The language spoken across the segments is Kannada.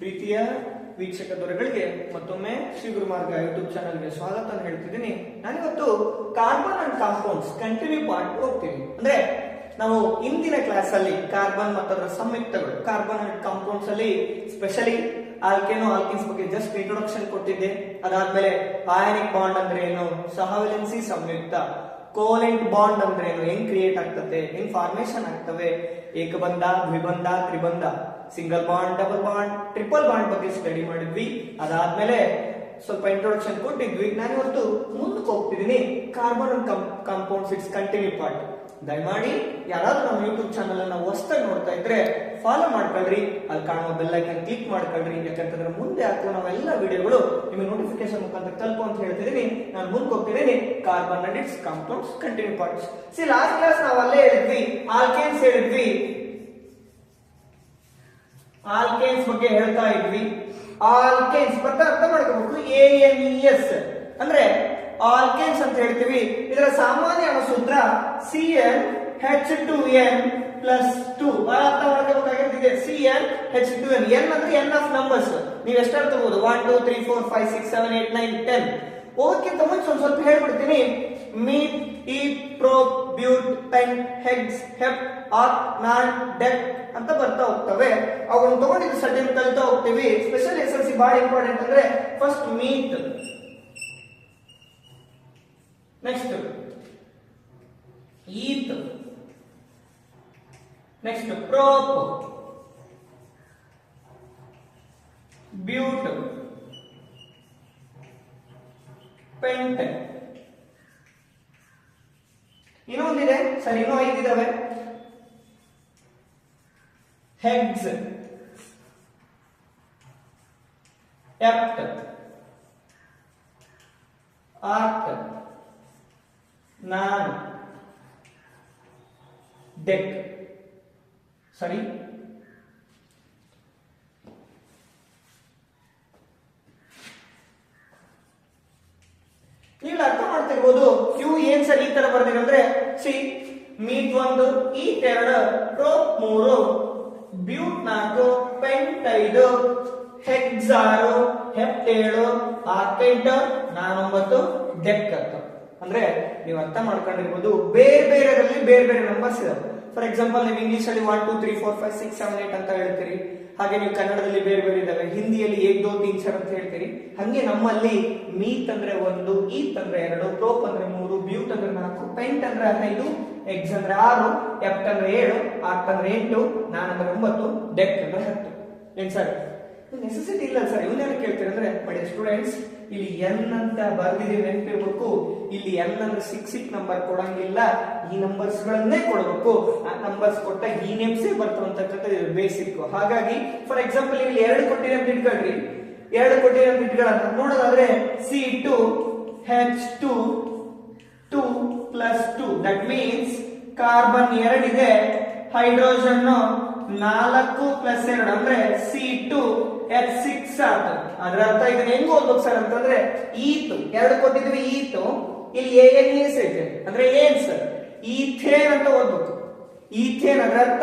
ಪ್ರೀತಿಯ ವೀಕ್ಷಕ ದೊರೆಗಳಿಗೆ ಮತ್ತೊಮ್ಮೆ ಶ್ರೀ ಗುರುಮಾರ್ಗ ಯೂಟ್ಯೂಬ್ ಚಾನಲ್ಗೆ ಸ್ವಾಗತ ಅಂತ ಹೇಳ್ತಿದ್ದೀನಿ. ನಾನಿವತ್ತು carbon and compounds continue part ಹೋಗ್ತೀನಿ ಅಂದ್ರೆ ನಾವು ಇಂದಿನ ಕ್ಲಾಸ್ ಅಲ್ಲಿ ಕಾರ್ಬನ್ ಮತ್ತು ಅದರ ಸಂಯುಕ್ತಗಳು ಕಾರ್ಬನ್ ಅಂಡ್ ಕಾಂಪೌಂಡ್ಸ್ ಅಲ್ಲಿ ಸ್ಪೆಷಲಿ ಆಲ್ಕೆನೋ ಆಲ್ಕಿನ್ಸ್ ಬಗ್ಗೆ ಜಸ್ಟ್ ಇಂಟ್ರೊಡಕ್ಷನ್ ಕೊಟ್ಟಿದ್ದೆ. ಅದಾದ್ಮೇಲೆ ಆಯನಿಕ್ ಬಾಂಡ್ ಅಂದ್ರೆ ಏನು? ಸಹವಲೆನ್ಸಿ ಸಂಯುಕ್ತ. ಕೋಲೆಂಟ್ ಬಾಂಡ್ ಅಂದ್ರೆ ಏನು? ಹೆಂಗ್ ಕ್ರಿಯೇಟ್ ಆಗ್ತದೆ? ಹೆಂಗ್ ಫಾರ್ಮೇಶನ್ ಆಗ್ತವೆ? ಏಕಬಂಧ, ದ್ವಿಬಂಧ, ತ್ರಿಬಂಧ. Single bond double bond triple bond ಬಗ್ಗೆ ಸ್ಟಡಿ ಮಾಡಿದ್ವಿ. ಅದಾದ್ಮೇಲೆ ಸ್ವಲ್ಪ ಇಂಟ್ರೊಡಕ್ಷನ್ ಕೊಟ್ಟಿದ್ವಿ. ನಾನು ಇವತ್ತು ಮುಂದಕ್ಕೆ ಹೋಗ್ತಿದ್ದೀನಿ. Carbon compounds its continue part ದಯಮಾಡಿ ಯಾರಾದ್ರೂ ನಮ್ಮ ಯೂಟ್ಯೂಬ್ ಚಾನಲ್ ಅನ್ನ ಹೊಸ್ದಾಗಿ ನೋಡ್ತಾ ಇದ್ರೆ ಫಾಲೋ ಮಾಡ್ಕೊಳ್ರಿ. ಅಲ್ಲಿ ಕಾಣುವ ಬೆಲ್ ಐಕನ್ ಕ್ಲಿಕ್ ಮಾಡ್ಕೊಳ್ರಿ. ಯಾಕಂತಂದ್ರೆ ಮುಂದೆ ಹಾಕುವ ಎಲ್ಲ ವಿಡಿಯೋಗಳು ನಿಮಗೆ ನೋಟಿಫಿಕೇಶನ್ ಮುಖಾಂತರ ತಲುಪು ಅಂತ ಹೇಳ್ತಿದ್ದೀನಿ. ನಾನು ಮುಂದೆ ಹೋಗ್ತಿದ್ದೀನಿ. Carbon and its compounds continue parts see last class ನಾವು ಅಲ್ಲೇ ಹೇಳಿದ್ವಿ. ಆಲ್ಕೇನ್ಸ್ ಹೇಳಿದ್ವಿ. ಆಲ್ಕೇನ್ಸ್ ಬಗ್ಗೆ ಹೇಳ್ತಾ ಇದ್ವಿ. ಆಲ್ಕೇನ್ಸ್ ಮತ್ತೆ ಅರ್ಥ ಮಾಡ್ಕೋಬೇಕು. ಎ ಎನ್ ಇ ಎಸ್ ಅಂದ್ರೆ ಆಲ್ಕೇನ್ಸ್ ಅಂತ ಹೇಳ್ತೀವಿ. ಇದರ ಸಾಮಾನ್ಯ ಸೂತ್ರ C N H two N plus two ಅರ್ಥ ಮಾಡ್ಕೋಬೇಕಾಗಿರ್ತಿದೆ C N H two N N ಅಂದ್ರೆ ಎನ್ ಆಫ್ ನಂಬರ್ಸ್ ನೀವು ಎಷ್ಟು ತಗೋಬಹುದು one two three four five six seven eight nine ten ಓದಕ್ಕಿಂತ ಮುಂಚೆ ಒಂದ್ ಸ್ವಲ್ಪ ಹೇಳ್ಬಿಡ್ತೀನಿ. ಮೀಟ್ ಈ ಪ್ರೋ ಬ್ಯೂಟ್ ಪೆನ್ ಹೆಗ್ಸ್ ಹೆಪ್ ಆಕ್ ನಾನ್ ಡೆಕ್ ಅಂತ ಬರ್ತಾ ಹೋಗ್ತವೆ. ಅವನ್ನ ತಗೊಂಡಿದ್ದು ಸಡ್ಡಿನ ಕಲಿತಾ ಹೋಗ್ತೀವಿ. ಸ್ಪೆಷಲ್ ಎಸ್ ಎಲ್ ಸಿ ಬಹಳ ಇಂಪಾರ್ಟೆಂಟ್ ಅಂದ್ರೆ first meth next eth next prop but pent ಇನ್ನೊಂದಿದೆ. ಸರಿ, ಇನ್ನೂ ಐದಿದಾವೆ ಹೆಗ್ಸ್ ಎಪ್ಟ್ ಆರ್ಟ್ ನಾನ್ ಡೆಕ್ ಸರಿ ಈಗ ಅರ್ಥ ಮಾಡ್ತಿರ್ಬೋದು ಇವು ಏನ್ ಸರಿ ಈ ತರ ಬರ್ದಿರಂದ್ರೆ ಸಿ ಮೀಟ್ ಒಂದು ಈಟ್ ಎರಡು ರೋಪ್ ಮೂರು, ಬ್ಯೂಟ್ ನಾಲ್ಕು, ಪೆಂಟ್ ಐದು ಹೆಗ್ಸ್ ಆರು ಹೆಪ್ಟ್ ಏಳು ಆರ್ಟೆಂಟ್ ನಾನೊಂಬತ್ತು ಡೆಕ್ ಅಂದ್ರೆ ನೀವು ಅರ್ಥ ಮಾಡ್ಕೊಂಡಿರ್ಬೋದು, ಬೇರೆ ಬೇರೆದಲ್ಲಿ ಬೇರೆ ಬೇರೆ ನಂಬರ್ಸ್ ಇದಾವೆ. ಫಾರ್ ಎಕ್ಸಾಂಪಲ್ ನೀವು ಇಂಗ್ಲಿಷ್ ಅಲ್ಲಿ one two three four five six seven eight ಅಂತ ಹೇಳ್ತೀರಿ. ಹಾಗೆ ನೀವು ಕನ್ನಡದಲ್ಲಿ ಬೇರೆ ಬೇರೆ ಇದಾವೆ. ಹಿಂದಿಯಲ್ಲಿ ಏಕ್, ದೋ, ತೀನ್, ಚಾರ್ ಅಂತ ಹೇಳ್ತೀರಿ. ಹಂಗೆ ನಮ್ಮಲ್ಲಿ ಮೀತ್ ಅಂದ್ರೆ ಒಂದು, ಈತ್ ಅಂದ್ರೆ ಎರಡು ಪ್ರೋಪ್ ಅಂದ್ರೆ ಮೂರು, ಬ್ಯೂಟ್ ಅಂದ್ರೆ ನಾಲ್ಕು, ಪೈಂಟ್ ಅಂದ್ರೆ ಹದಿನೈದು ಎಕ್ಸ್ ಅಂದ್ರೆ ಆರು, ಎಫ್ಟ್ ಅಂದ್ರೆ ಏಳು, ಆರ್ಟ್ ಅಂದ್ರೆ ಎಂಟು, ನಾನ್ ಅಂದ್ರೆ ಒಂಬತ್ತು, ಡೆಕ್ ಅಂದ್ರೆ ಹತ್ತು. ಏನ್ ಸರ್? ನೆಸೆಸಿಟಿ ಇಲ್ಲ ಸರ್. ಇವನ್ನೇನು ಕೇಳ್ತೀರಿ ಅಂದ್ರೆ ಸ್ಟೂಡೆಂಟ್ಸ್ ಇಲ್ಲಿ ಎನ್ ಅಂತ ಬರ್ದಿದ್ದೀವಿ ನೆನಪಿರ್ಬೇಕು. ಇಲ್ಲಿ ಎನ್ ಅಂದ್ರೆ ಸಿಕ್ಸ್ ಸಿಕ್ ನಂಬರ್ ಕೊಡಂಗಿಲ್ಲ. ಈ ನಂಬರ್ಸ್ ಗಳನ್ನೇ ಕೊಡಬೇಕು. ಆ ನಂಬರ್ಸ್ ಕೊಟ್ಟ ಈ ನೇಮ್ಸೇ ಬರ್ತವಂತಕ್ಕಂಥದ್ದು ಬೇಸಿಕ್ ಹಾಗಾಗಿ ಫಾರ್ ಎಕ್ಸಾಂಪಲ್ ಇಲ್ಲಿ ಎರಡು ಕೊಟ್ಟಿರೋ ಅಂತ ಇಟ್ಕೊಳ್ರಿ ಎರಡು ಕೊಟ್ಟಿರೋ ಇಟ್ಕೊಳ್ಳೋಣ ನೋಡೋದಾದ್ರೆ C two H two two plus two that means carbon ಎರಡಿದೆ ಹೈಡ್ರೋಜನ್ ನಾಲ್ಕು ಪ್ಲಸ್ ಎರಡು. ಅಂದ್ರೆ ಸಿ ಟು ಎಚ್ ಸಿಕ್ಸ್ ಆಯ್ತು ಅದ್ರ ಅರ್ಥ ಇದನ್ನ ಹೆಂಗ್ ಓದ್ಬೇಕು ಸರ್ ಅಂತಂದ್ರೆ, ಈತು, ಎರಡು ಕೊಟ್ಟಿದ್ವಿ ಈತು, ಇಲ್ಲಿ ಎ ಎನ್ ಎಸ್ ಐತೆ ಅಂದ್ರೆ ಏನ್ ಸರ್? ಈಥೇನ್ ಅಂತ ಓದ್ಬೇಕು. ಈಥೇನ್ ಅದರ ಅರ್ಥ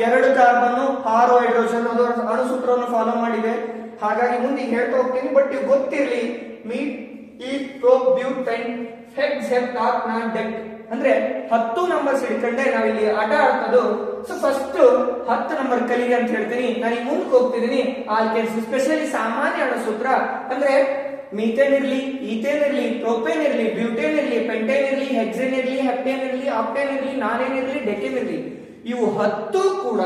ಎರಡು ಕಾರ್ಬನ್ ಆರು ಹೈಡ್ರೋಜನ್ ಅದರ ಅಣುಸೂತ್ರವನ್ನು ಫಾಲೋ ಮಾಡಿದೆ. ಹಾಗಾಗಿ ಮುಂದೆ ಹೇಳ್ತಾ ಹೋಗ್ತೀನಿ ಬಟ್ ಇವು ಗೊತ್ತಿರಲಿ, ಮೀಟ್ ಈ ಪ್ರೋಪ್ ಹೆಕ್ಸ್ ಹೆಪ್ ನಾನ್, ಡೆಕ್. ಅಂದ್ರೆ ಹತ್ತು ನಂಬರ್ಸ್ ಹಿಡ್ಕೊಂಡೆ ನಾವಿಲ್ಲಿ ಆಟ ಆಡ್ತದ್ದು. ಸೊ ಫಸ್ಟ್ ಹತ್ತು ನಂಬರ್ ಕಲೀರಿ ಅಂತ ಹೇಳ್ತೀನಿ. ನಾನು ಈಗ ಮುಂದಕ್ಕೆ ಹೋಗ್ತಿದ್ದೀನಿ ಆಲ್ಕೆನ್ಸ್ ಸ್ಪೆಷಲಿ ಸಾಮಾನ್ಯ ಅಣು ಸೂತ್ರ. ಅಂದ್ರೆ ಮೀಥೇನ್ ಇರ್ಲಿ ಈಥೇನ್ ಇರ್ಲಿ ಪ್ರೋಪೇನ್ ಇರ್ಲಿ ಬ್ಯೂಟೇನ್ ಇರ್ಲಿ ಪೆಂಟೇನ್ ಇರ್ಲಿ ಹೆಕ್ಸೇನ್ ಇರ್ಲಿ ಹೆಪ್ಟೇನ್ ಇರ್ಲಿ ಆಪ್ಟೇನ್ ಇರ್ಲಿ ನಾನೇನ್ ಇರ್ಲಿ ಡೆಕೇನ್ ಇರ್ಲಿ. ಇವು ಹತ್ತು ಕೂಡ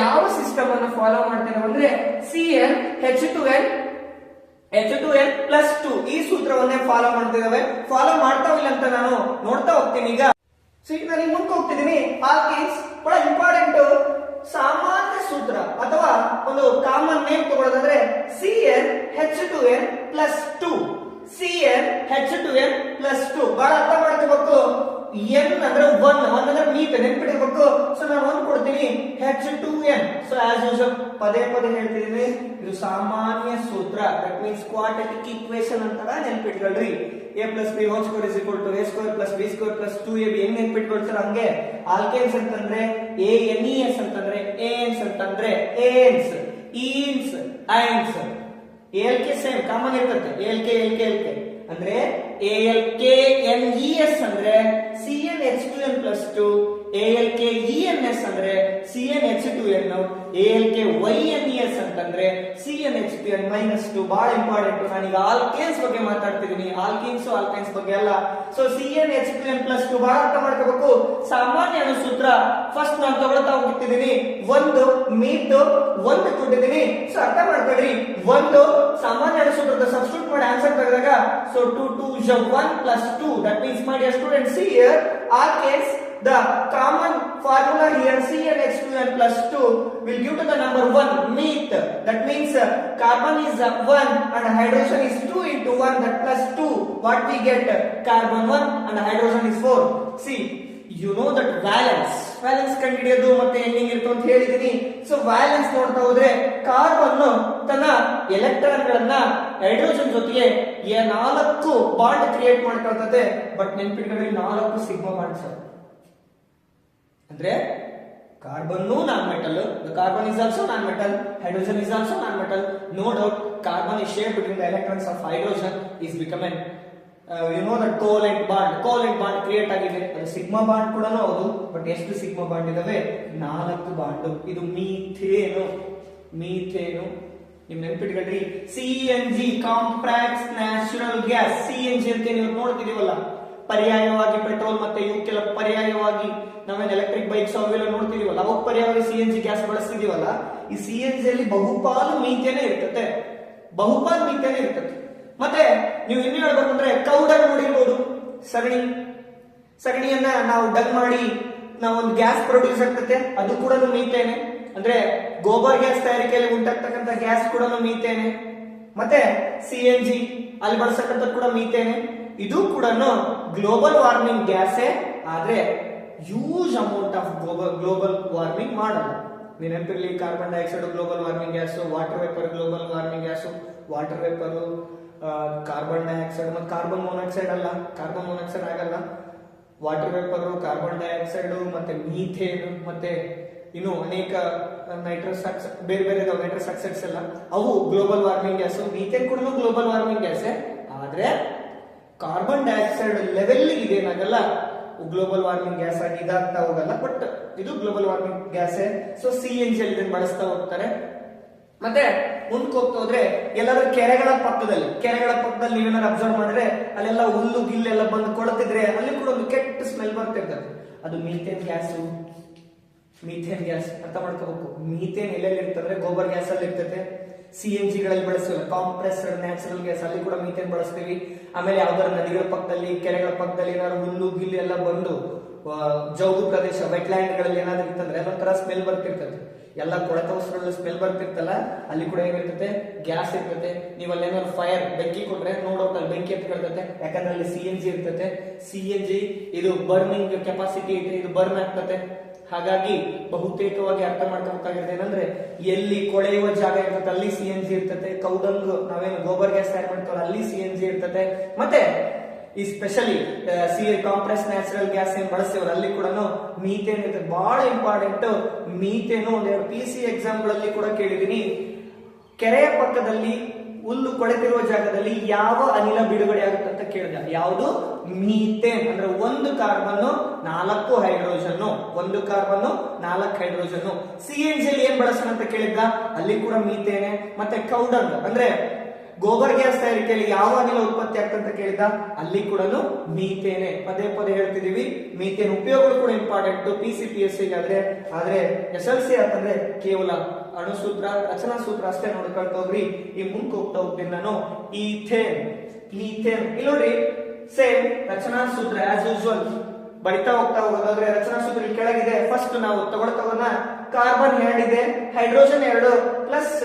ಯಾವ ಸಿಸ್ಟಮ್ ಅನ್ನು ಫಾಲೋ ಮಾಡ್ತೇವೆ ಅಂದ್ರೆ C N H two N H two N plus two ಈ ಸೂತ್ರವನ್ನೇ ಫಾಲೋ ಮಾಡ್ತಿದ್ದಾವೆ ಫಾಲೋ ಮಾಡ್ತಾವಿಲ್ಲ ಅಂತ ನಾನು ನೋಡ್ತಾ ಹೋಗ್ತೀನಿ ಈಗ. ಸೊ ಈಗ ನಾನು ಮುಂದೆ ಹೋಗ್ತಿದ್ದೀನಿ ಬಹಳ ಇಂಪಾರ್ಟೆಂಟ್ ಸಾಮಾನ್ಯ ಸೂತ್ರ ಅಥವಾ ಒಂದು common name ತಗೊಳ್ಳೋದಾದ್ರೆ C N H two N plus two C N H two N plus two ಬಹಳ ಅರ್ಥ ಮಾಡ್ಕೋಬೇಕು. ಎನ್ ಅಂದ್ರೆ ಒನ್ ಒನ್ ಅಂದ್ರೆ ಮೀಟ್ ನೆನ್ಪಿಟ್ಟಿರ್ಬೇಕು ಸೊ ನಾನು ಒಂದ್ ಕೊಡ್ತೀನಿ H two N so as usual ಪದೇ ಪದೇ ಹೇಳ್ತಿದ್ದೀನಿ, ಇದು ಸಾಮಾನ್ಯ ಸೂತ್ರ. ದಟ್ ಮೀನ್ಸ್ ಕ್ವಾಡ್ರಾಟಿಕ್ ಈಕ್ವೇಶನ್ ಅಂತಾರ ನೆನ್ಪಿಟ್ಕೊಳ್ರಿ. A plus B whole square is equal to A square plus B square plus two A B ಹೆಂಗ್ ನೆನ್ಪಿಟ್ಕೊಳ್ತಾರೆ ಹಂಗೆ? ಆಲ್ಕೇನ್ಸ್ ಅಂತಂದ್ರೆ ಎ ಎನ್ ಇ ಎಸ್ ಅಂತಂದ್ರೆ ಏನ್ಸ್ ಅಂತಂದ್ರೆ anes enes ynes L K same common ಇರ್ತದೆ. L K L K L K ಅಂದ್ರೆ ALKNES ಅಂದ್ರೆ CnH2n+2 A L K E N S ಅಂದ್ರೆ C N H A L K Y N E S ಅಂತಂದ್ರೆ C N H two N minus two ಬಹಳ ಇಂಪಾರ್ಟೆಂಟ್ ನಾನೀಗ ಆಲ್ಕೇನ್ಸ್ ಬಗ್ಗೆ ಮಾತಾಡ್ತಿದ್ದೀನಿ ಆಲ್ಕೀನ್ಸ್ ಆಲ್ಕೈನ್ಸ್ ಬಗ್ಗೆ ಅಲ್ಲ. So C N H two N plus two ಬಹಳ ಅರ್ಥ ಮಾಡ್ಕೋಬೇಕು. ಸಾಮಾನ್ಯ ಸೂತ್ರ ಫಸ್ಟ್ ನಾನು ತಗೊಳ್ತಾ ಹೋಗ್ತಿದ್ದೀನಿ ಒಂದು ಮೀಟ್ ಒಂದು ಕೊಟ್ಟಿದ್ದೀನಿ ಸೊ ಅರ್ಥ ಮಾಡ್ಕೊಳ್ರಿ. ಒಂದು ಸಾಮಾನ್ಯ ಸೂತ್ರದ ಸಬ್ಸ್ಟಿಟ್ಯೂಟ್ ಮಾಡಿ ಆನ್ಸರ್ ತೆಗೆದಾಗ so two two one plus two that means ಮಾಡಿ student see here alkanes the common formula here CnH2n plus 2 will give to the number 1 meet that means uh, carbon is uh, 1 and hydrogen is 2 into 1 that plus 2 what we get uh, carbon 1 and hydrogen is 4 see you know that valence valence ಕಂಡುಹಿಡಿಯೋದು ಮತ್ತೆ ಹೆಂಗೆ ಇರುತ್ತೆ ಅಂತ ಹೇಳಿದೀನಿ ಸೊ ವ್ಯಾಲೆನ್ಸ್ ನೋಡ್ತಾ ಹೋದ್ರೆ ಕಾರ್ಬನ್ ತನ್ನ ಎಲೆಕ್ಟ್ರಾನ್ ಗಳನ್ನ ಹೈಡ್ರೋಜನ್ ಜೊತೆಗೆ ನಾಲ್ಕು ಬಾಂಡ್ ಕ್ರಿಯೇಟ್ ಮಾಡ್ಕೊಳ್ತದೆ ಬಟ್ ನೆನ್ಪಿಟ್ಕೊಳ್ಳಿ ನಾಲ್ಕು ಸಿಗ್ಮಾ ಬಾಂಡ್ಸ್ ಅಂದ್ರೆ carbon non metal carbon is also non metal hydrogen is also non metal no doubt carbon is share between the electrons of hydrogen is become N you know that covalent bond covalent bond create ಆಗಿದೆ. ಅದು ಸಿಗ್ಮಾ ಬಾಂಡ್ ಕೂಡ ಹೌದು ಬಟ್ ಎಷ್ಟು ಸಿಗ್ಮಾ ಬಾಂಡ್ ಇದಾವೆ? ನಾಲ್ಕು ಬಾಂಡ್ ಇದು ಮೀಥೇನು ಮೀಥೇನು ನಿಮ್ ನೆನ್ಪಿಟ್ಕೊಳ್ರಿ C N G compressed natural gas C N G ಅಂತ ನೀವು ನೋಡ್ತಿದೀವಲ್ಲ? ಪರ್ಯಾಯವಾಗಿ ಪೆಟ್ರೋಲ್ ಮತ್ತೆ ಇವಕ್ಕೆಲ್ಲ ಪರ್ಯಾಯವಾಗಿ ನಾವೇನು ಎಲೆಕ್ಟ್ರಿಕ್ ಬೈಕ್ಸ್ ಅವೆಲ್ಲ ನೋಡ್ತಿದೀವಲ್ಲ? ಅವಾಗ ಪರ್ಯಾಯವಾಗಿ ಸಿ ಎನ್ ಜಿ ಗ್ಯಾಸ್ ಬಳಸ್ತಿದೀವಲ್ಲ? ಈ ಸಿ ಎನ್ ಜಿ ಅಲ್ಲಿ ಬಹುಪಾಲು ಮೀತೇನೆ ಇರ್ತದೆ ಬಹುಪಾಲು ಮೀತೇನೆ ಇರ್ತದೆ ಮತ್ತೆ ನೀವು ಇನ್ನು ಹೇಳ್ಬೇಕಂದ್ರೆ ಕೌಡರ್ ನೋಡಿರ್ಬೋದು. ಸಗಣಿ. ಸಗಣಿಯನ್ನ ನಾವು ಡಗ್ ಮಾಡಿ ನಾವೊಂದು ಗ್ಯಾಸ್ ಪ್ರೊಡ್ಯೂಸ್ ಆಗ್ತದೆ ಅದು ಕೂಡ ಮೀತೇನೆ ಅಂದ್ರೆ ಗೋಬರ್ ಗ್ಯಾಸ್ ತಯಾರಿಕೆಯಲ್ಲಿ ಉಂಟಾಗ್ತಕ್ಕಂಥ ಗ್ಯಾಸ್ ಕೂಡ ಮೀತೇನೆ ಮತ್ತೆ ಸಿ ಎನ್ ಜಿ ಅಲ್ಲಿ ಬಳಸಕ್ಕಂಥದ್ದು ಕೂಡ ಮೀತೇನೆ ಇದು ಕೂಡ ಗ್ಲೋಬಲ್ ವಾರ್ಮಿಂಗ್ ಗ್ಯಾಸೇ ಆದ್ರೆ use amount of global global warming ಮಾಡಲ್ಲ. ನೆನಪಿರಲಿ carbon dioxide global warming gas water vapour global warming gas water vapour carbon dioxide ಮತ್ತು ಕಾರ್ಬನ್ ಮೊನಾಕ್ಸೈಡ್ ಅಲ್ಲ. ಕಾರ್ಬನ್ ಮೊನಾಕ್ಸೈಡ್ ಆಗಲ್ಲ. ವಾಟರ್ ವೇಪರ್ ಕಾರ್ಬನ್ ಡೈಆಕ್ಸೈಡ್ ಮತ್ತೆ ಮೀಥೇನ್ ಮತ್ತೆ ಇನ್ನು ಅನೇಕ ನೈಟ್ರಸ್ ಬೇರೆ ಬೇರೆ ನೈಟ್ರಸ್ ಆಕ್ಸೈಡ್ಸ್ ಎಲ್ಲ. ಅವು ಗ್ಲೋಬಲ್ ವಾರ್ಮಿಂಗ್ ಗ್ಯಾಸ್ ಮೀಥೇನ್ ಕೂಡ ಗ್ಲೋಬಲ್ ವಾರ್ಮಿಂಗ್ ಗ್ಯಾಸೇ ಆದ್ರೆ ಕಾರ್ಬನ್ ಡೈಆಕ್ಸೈಡ್ ಲೆವೆಲ್ ಇದೇನಾಗಲ್ಲ ಗ್ಲೋಬಲ್ ವಾರ್ಮಿಂಗ್ ಗ್ಯಾಸ್ ಆಗಿ ಇದಾಗ್ತಾ ಹೋಗಲ್ಲ ಬಟ್ ಇದು global warming gas so C N G ಇದನ್ನ ಬಳಸ್ತಾ ಹೋಗ್ತಾರೆ. ಮತ್ತೆ ಮುಂದಕ್ಕೆ ಹೋದ್ರೆ ಎಲ್ಲಾದ್ರೂ ಕೆರೆಗಳ ಪಕ್ಕದಲ್ಲಿ ಕೆರೆಗಳ ಪಕ್ಕದಲ್ಲಿ ನೀವೇನಾದ್ರು ಅಬ್ಸರ್ವ್ ಮಾಡಿದ್ರೆ ಅಲ್ಲೆಲ್ಲ ಹುಲ್ಲು ಗಿಲ್ಲೆಲ್ಲ ಬಂದು ಕೊಳತಿದ್ರೆ ಅಲ್ಲಿ ಕೂಡ ಒಂದು ಕೆಟ್ಟ ಸ್ಮೆಲ್ ಬರ್ತಿರ್ತದೆ ಅದು ಮೀಥೇನ್ ಗ್ಯಾಸು ಮೀಥೇನ್ ಗ್ಯಾಸ್ ಅರ್ಥ ಮಾಡ್ಕೋಬೇಕು. ಮೀಥೇನ್ ಎಲ್ಲೆಲ್ಲಿ ಇರ್ತಂದ್ರೆ ಗೋಬರ್ ಗ್ಯಾಸ್ ಅಲ್ಲಿ ಇರ್ತದೆ. ಸಿ ಎನ್ ಜಿಗಳಲ್ಲಿ ಬಳಸ್ತೀವಲ್ಲ ಕಾಂಪ್ರೆಸ್ಡ್ ನ್ಯಾಚುರಲ್ ಗ್ಯಾಸ್ ಅಲ್ಲಿ ಕೂಡ ಮೀಥೇನ್ ಬಳಸ್ತೀವಿ. ಆಮೇಲೆ ಯಾವ್ದಾರ ನದಿಗಳ ಪಕ್ಕದಲ್ಲಿ, ಕೆರೆಗಳ ಪಕ್ಕದಲ್ಲಿ ಏನಾದ್ರು ಹುಲ್ಲು, ಗಿಲ್ಲು ಎಲ್ಲ ಬಂದು ಜೌಗು ಪ್ರದೇಶ ವೆಟ್ಲ್ಯಾಂಡ್ಗಳಲ್ಲಿ ಏನಾದ್ರು ಇರ್ತಂದ್ರೆ ಅದೊಂಥರ ಸ್ಮೆಲ್ ಬರ್ತಿರ್ತದೆ. ಎಲ್ಲ ಕೊಳೆತ ವಸ್ತುಗಳಲ್ಲಿ ಸ್ಮೆಲ್ ಬರ್ತಿರ್ತಲ್ಲ, ಅಲ್ಲಿ ಕೂಡ ಏನಿರ್ತದೆ? ಗ್ಯಾಸ್ ಇರ್ತದೆ. ನೀವು ಅಲ್ಲಿ ಏನಾದ್ರು ಫೈರ್ ಬೆಂಕಿ ಕೊಟ್ರೆ ನೋಡೋಕೆ ಅಲ್ಲಿ ಬೆಂಕಿ ಎತ್ಕೊಳ್ತದೆ ಯಾಕಂದ್ರೆ ಅಲ್ಲಿ ಸಿ ಎನ್ ಜಿ ಇರ್ತದೆ. ಸಿ ಎನ್ ಜಿ ಇದು ಬರ್ನಿಂಗ್ ಕೆಪಾಸಿಟಿ ಐತೆ ಇದು ಬರ್ನ್ ಆಗ್ತದೆ. ಹಾಗಾಗಿ ಬಹುತೇಕವಾಗಿ ಅರ್ಥ ಮಾಡ್ಕೋಬೇಕಾಗಿರೋದು ಏನಂದ್ರೆ, ಎಲ್ಲಿ ಕೊಳೆಯುವ ಜಾಗ ಇರ್ತದೆ, ಅಲ್ಲಿ ಸಿ ಎನ್ ಜಿ ಇರ್ತದೆ ಕೌದಂಗ್ ನಾವೇನು ಗೋಬರ್ ಗ್ಯಾಸ್ ತಯಾರು ಮಾಡ್ತೀವಲ್ಲ ಅಲ್ಲಿ ಸಿ ಎನ್ ಜಿ ಇರ್ತದೆ. ಮತ್ತೆ ಈ specially C compress natural gas ಏನ್ ಬಳಸ್ತೀವಲ್ಲ, ಅಲ್ಲಿ ಕೂಡ ಮೀಥೇನ್ ಇರ್ತದೆ. ಬಹಳ ಇಂಪಾರ್ಟೆಂಟ್ ಮೀಥೇನು ಒಂದೆರಡು ಪಿ ಸಿ ಎಕ್ಸಾಮ್ಗಳಲ್ಲಿ ಕೂಡ ಕೇಳಿದೀನಿ ಕೆರೆಯ ಪಕ್ಕದಲ್ಲಿ ಹುಲ್ಲು ಕೊಳೆತಿರುವ ಜಾಗದಲ್ಲಿ ಯಾವ ಅನಿಲ ಬಿಡುಗಡೆ ಆಗುತ್ತೆ? ಅಂತ ಕೇಳಿದ. ಯಾವುದು? ಮೀಥೇನ್. ಅಂದ್ರೆ ಒಂದು ಕಾರ್ಬನ್ ನಾಲ್ಕು ಹೈಡ್ರೋಜನ್, ಒಂದು ಕಾರ್ಬನ್ ನಾಲ್ಕು ಹೈಡ್ರೋಜನ್. ಸಿ ಎನ್ ಜಿ ಏನ್ ಬಳಸೋಣ ಅಂತ ಕೇಳಿದ್ದ? ಅಲ್ಲಿ ಕೂಡ ಮೀಥೇನೆ. ಮತ್ತೆ ಕೌಡಂಗ್ ಅಂದ್ರೆ ಗೋಬರ್ ಗ್ಯಾಸ್ ತಯಾರಿಕೆಯಲ್ಲಿ ಯಾವ ಅನಿಲ ಉತ್ಪತ್ತಿ ಆಗ್ತಂತ ಕೇಳಿದ ಅಲ್ಲಿ ಕೂಡ ಮೀಥೇನೆ. ಪದೇ ಪದೇ ಹೇಳ್ತಿದೀವಿ ಮೀಥೇನ್ ಉಪಯೋಗಗಳು ಕೂಡ important P C P S ಆದ್ರೆ ಆದ್ರೆ ಎಸ್ ಎಲ್ ಸಿ ಅಂತಂದ್ರೆ ಕೇವಲ ಅಣುಸೂತ್ರ ರಚನಾ ಸೂತ್ರ ಅಷ್ಟೇ ನೋಡ್ಕೊಂಡು ಹೋಗ್ರಿ. ಈ ಮುಂಕೋಗ್ತಾ ಹೋಗ್ತಾ ಹೋಗ್ತೀನಿ ನಾನು ಈಥೇನ್. ಈಥೇನ್ ಇಲ್ಲಿ ನೋಡ್ರಿ ಸೇಮ್ ರಚನಾ ಸೂತ್ರ ಆಸ್ ಯೂಶುವಲ್ ಬರಿತಾ ಹೋಗ್ತಾ ಹೋಗೋದಾದ್ರೆ ರಚನಾ ಸೂತ್ರ ಕೆಳಗಿದೆ. ಫಸ್ಟ್ ನಾವು ತಗೊಳ್ತಾ ಹೋಗೋಣ. ಕಾರ್ಬನ್ ಇದೆ ಹೈಡ್ರೋಜನ್ ಎರಡು ಪ್ಲಸ್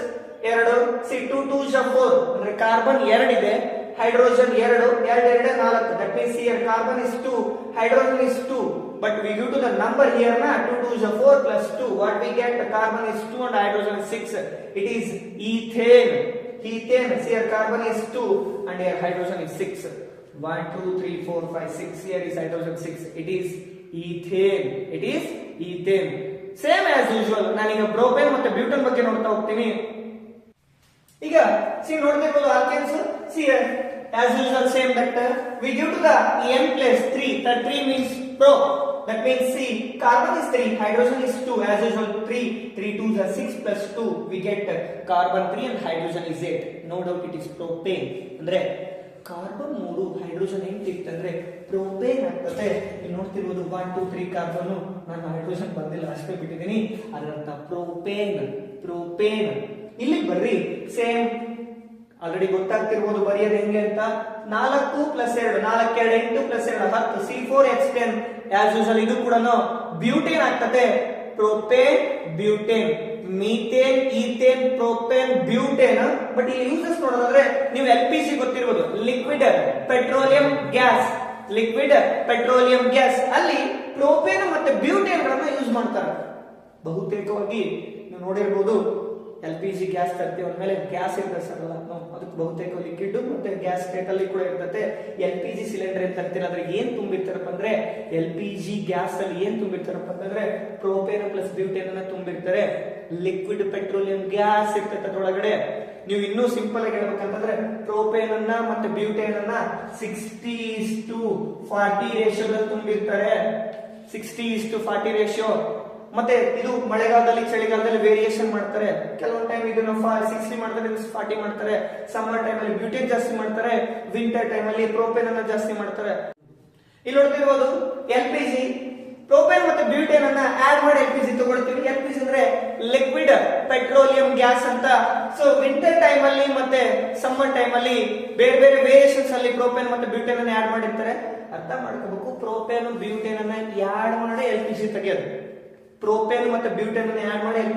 ಎರಡು C two two the four ಅಂದ್ರೆ ಕಾರ್ಬನ್ ಎರಡಿದೆ ಹೈಡ್ರೋಜನ್ ಎರಡು ಎರಡು ಎರಡು, ನಾಲ್ಕು. That means here carbon is two hydrogen is two but we give to the number here ನಾ two two the four plus two what we get carbon is two and hydrogen six it is ethane ethane here carbon is two and here hydrogen is six one two three four five six here is hydrogen six it is ethane it is ethane same as usual ನಾನೀಗ ಬ್ರೋಪೇನ್ ಮತ್ತೆ ಬ್ಯೂಟನ್ ಬಗ್ಗೆ ನೋಡ್ತಾ ಹೋಗ್ತೀನಿ. ಈಗ ಸಿ ನೋಡ್ತಿರ್ಬೋದು alkanes see as usual same vector we give to the N place 3 that 3 means pro. That means c carbon is 3 hydrogen is 2 as usual 3 3 2s are 6 plus 2 we get uh, carbon 3 and hydrogen is 8 no doubt it is propane. ಅಂದ್ರೆ ಕಾರ್ಬನ್ ಮೂರು ಹೈಡ್ರೋಜನ್ ಸಿಕ್ತಂದ್ರೆ ಪ್ರೋಪೇನ್ ಆಗ್ತದೆ. ಇಲ್ಲಿ ನೋಡ್ತಿರ್ಬೋದು ಒನ್ ಟೂ ತ್ರೀ ಕಾರ್ಬನ್ ನಾನು ಹೈಡ್ರೋಜನ್ ಬಂದಿಲ್ಲ ಅಷ್ಟೇ ಬಿಟ್ಟಿದ್ದೀನಿ. ಅದರಂತ ಪ್ರೋಪೇನ್ ಪ್ರೋಪೇನ್ ಇಲ್ಲಿ ಬರ್ರಿ ಸೇಮ್ ಆಲ್ರೆಡಿ ಗೊತ್ತಾಗ್ತಿರ್ಬೋದು ಬರೆಯೋದು ಹೆಂಗೆ ಅಂತ? ನಾಲ್ಕು ಪ್ಲಸ್ ಎರಡು ನಾಲ್ಕು ಎರಡು ಎಂಟು ಪ್ಲಸ್ ಎರಡು ಹತ್ತು C four X ten as usual ಇದು ಕೂಡ ಬ್ಯೂಟೇನ್ ಆಗ್ತದೆ propane butane methane ethane propane butane but ಇಲ್ಲಿ ಯೂಸಸ್ ನೋಡೋದಾದ್ರೆ, ನೀವು ಎಲ್ ಪಿ ಜಿ ಗೊತ್ತಿರ್ಬೋದು. Liquid petroleum gas liquid petroleum gas ಅಲ್ಲಿ ಪ್ರೋಪೇನ್ ಮತ್ತೆ ಬ್ಯೂಟೇನ್ ಗಳನ್ನ ಯೂಸ್ ಮಾಡ್ತಾರೆ. ಬಹುತೇಕವಾಗಿ ನೀವು ನೋಡಿರ್ಬೋದು ಎಲ್ ಪಿ ಜಿ ಗ್ಯಾಸ್ ತರ್ತೀವಿ ಅಂದಮೇಲೆ ಗ್ಯಾಸ್ ಇರ್ತದೆ ಸರ್ ಅದಕ್ಕೆ ಬಹುತೇಕ ಲಿಕ್ವಿಡ್ ಮತ್ತೆ ಗ್ಯಾಸ್ ಅಲ್ಲಿ ಕೂಡ ಇರ್ತದೆ ಎಲ್ ಪಿ ಜಿ ಸಿಲಿಂಡರ್ ಏನ್ ತರ್ತೀರ ಅದ್ರ ಏನ್ ತುಂಬಿರ್ತಾರಪ್ಪ ಅಂದ್ರೆ, ಎಲ್ ಪಿ ಜಿ ಗ್ಯಾಸ್ ಅಲ್ಲಿ ಏನ್ ತುಂಬಿರ್ತಾರಪ್ಪ ಅಂತಂದ್ರೆ ಪ್ರೋಪೇನ್ ಪ್ಲಸ್ ಬ್ಯೂಟೇನ್ ಅನ್ನ ತುಂಬಿರ್ತಾರೆ. ಲಿಕ್ವಿಡ್ ಪೆಟ್ರೋಲಿಯಂ ಗ್ಯಾಸ್ ಇರ್ತದೆ ಅದ್ರೊಳಗಡೆ. ನೀವು ಇನ್ನೂ ಸಿಂಪಲ್ ಆಗಿ ಹೇಳ್ಬೇಕಂತಂದ್ರೆ ಪ್ರೋಪೇನ್ ಅನ್ನ ಮತ್ತೆ ಬ್ಯೂಟೇನ್ ಅನ್ನ ಸಿಕ್ಸ್ಟಿ ಟು ಫಾರ್ಟಿ ರೇಷಿಯೋದಲ್ಲಿ ತುಂಬಿರ್ತಾರೆ. ಸಿಕ್ಸ್ಟಿ ಟು ಫಾರ್ಟಿ ರೇಷಿಯೋ ಮತ್ತೆ ಇದು ಮಳೆಗಾಲದಲ್ಲಿ, ಚಳಿಗಾಲದಲ್ಲಿ ವೇರಿಯೇಷನ್ ಮಾಡ್ತಾರೆ. ಕೆಲವೊಂದು ಟೈಮ್ ಇದನ್ನ ಸಿಕ್ಸ್ಟಿ ಮಾಡ್ತಾರೆ ಫಾರ್ಟಿ ಮಾಡ್ತಾರೆ. ಸಮ್ಮರ್ ಟೈಮ್ ಅಲ್ಲಿ ಬ್ಯೂಟೇನ್ ಜಾಸ್ತಿ ಮಾಡ್ತಾರೆ. ವಿಂಟರ್ ಟೈಮ್ ಅಲ್ಲಿ ಪ್ರೋಪೇನ್ ಅನ್ನ ಜಾಸ್ತಿ ಮಾಡ್ತಾರೆ. ಇಲ್ಲಿ ನೋಡ್ತಿರ್ಬೋದು ಎಲ್ ಪಿ ಜಿ ಪ್ರೋಪೇನ್ ಮತ್ತೆ ಬ್ಯೂಟೇನ್ ಅನ್ನ ಆಡ್ ಮಾಡಿ ಎಲ್ ಪಿ ಜಿ ತಗೊಳ್ತೀವಿ. ಎಲ್ ಪಿ ಜಿ ಅಂದ್ರೆ ಲಿಕ್ವಿಡ್ ಪೆಟ್ರೋಲಿಯಂ ಗ್ಯಾಸ್ ಅಂತ. ಸೊ ವಿಂಟರ್ ಟೈಮ್ ಅಲ್ಲಿ ಮತ್ತೆ ಸಮ್ಮರ್ ಟೈಮ್ ಅಲ್ಲಿ ಬೇರೆ ಬೇರೆ ವೇರಿಯೇಷನ್ಸ್ ಅಲ್ಲಿ ಪ್ರೋಪೇನ್ ಮತ್ತೆ ಬ್ಯೂಟೇನ್ ಅನ್ನ ಆಡ್ ಮಾಡಿರ್ತಾರೆ. ಅರ್ಥ ಮಾಡ್ಕೋಬೇಕು ಪ್ರೋಪೇನ್ ಬ್ಯೂಟೇನ್ ಅನ್ನ ಆಡ್ ಮಾಡಿ ಎಲ್ ಪಿ ಜಿ ತೆಗೆಯೋದು. ಪ್ರೋಪೇನ್ ಮತ್ತೆ ಬ್ಯೂಟೇನ್ ಅನ್ನು ಆಡ್ ಮಾಡಿ ಎಲ್